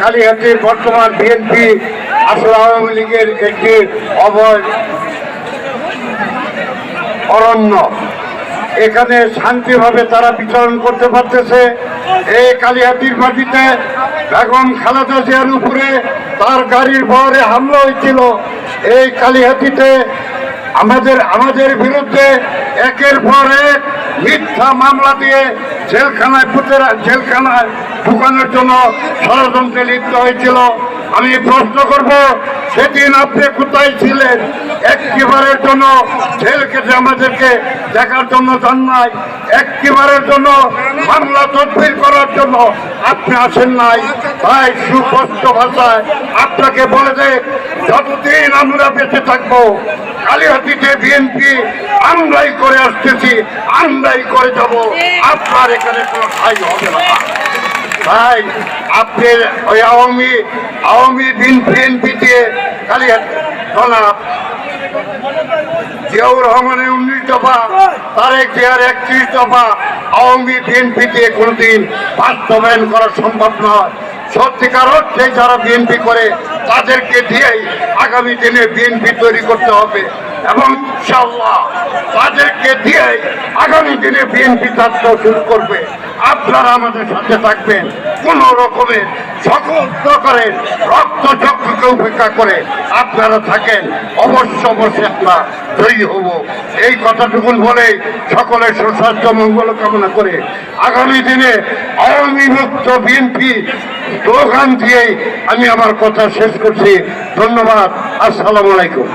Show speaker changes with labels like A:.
A: কালীহাটির বর্তমান বিএনপি আসলে আওয়ামী লীগের একটি অবয় অরণ্য। এখানে শান্তিভাবে তারা বিচরণ করতে পারতেছে। এই কালীহাটির মাটিতে বেগম খালেদা জিয়ার উপরে তার গাড়ির বহরে হামলা হয়েছিল। এই কালীহাটিতে আমাদের আমাদের বিরুদ্ধে একের পর মিথ্যা মামলা দিয়ে জেলখানায় পুঁতে জেলখানায় ঢুকানোর জন্য ষড়যন্ত্রে লিপ্ত হয়েছিল। আমি প্রশ্ন করব, সেদিন আপনি কোথায় ছিলেন? একটিবারের জন্য জেল কেটে আমাদেরকে দেখার জন্য যান নাই। একটিবারের জন্য মামলা তদবির করার জন্য আপনি আসেন নাই। তাই সুস্পষ্ট ভাষায় আপনাকে বলে দে যতদিন আমরা বেঁচে থাকব, কালীহাতিতে বিএনপি আমরাই করে আসতেছি, আমরাই করে যাব। আপনার এখানে কোনো ঠাই হবে না। ভাই, আপনি ওই আওয়ামী আওয়ামী দিন বিএনপি দিয়ে খালি জিয়াউর রহমানের উনিশ দফা, তারেক জিয়ার একত্রিশ দফা আওয়ামী বিএনপি দিয়ে কোনোদিন বাস্তবায়ন করা সম্ভব নয়। সত্যিকার অর্থে যারা বিএনপি করে, তাদেরকে দিয়েই আগামী দিনে বিএনপি তৈরি করতে হবে। এবং তাদেরকে দিয়েই আগামী দিনে বিএনপি যাত্রা শুরু করবে। আপনারা আমাদের সাথে থাকবেন। কোন রকমের সকল প্রকারের রক্ত চক্রকে উপেক্ষা করে আপনারা থাকেন। অবশ্য অবশ্যই আমরা জয়ী হব। এই কথাটুকুন বলে সকলের সুস্বাস্থ্য মঙ্গল কামনা করে আগামী দিনে আওয়ামী মুক্ত বিএনপি স্লোগান দিয়েই আমি আমার কথা শেষ করছি। ধন্যবাদ। আসসালামু আলাইকুম।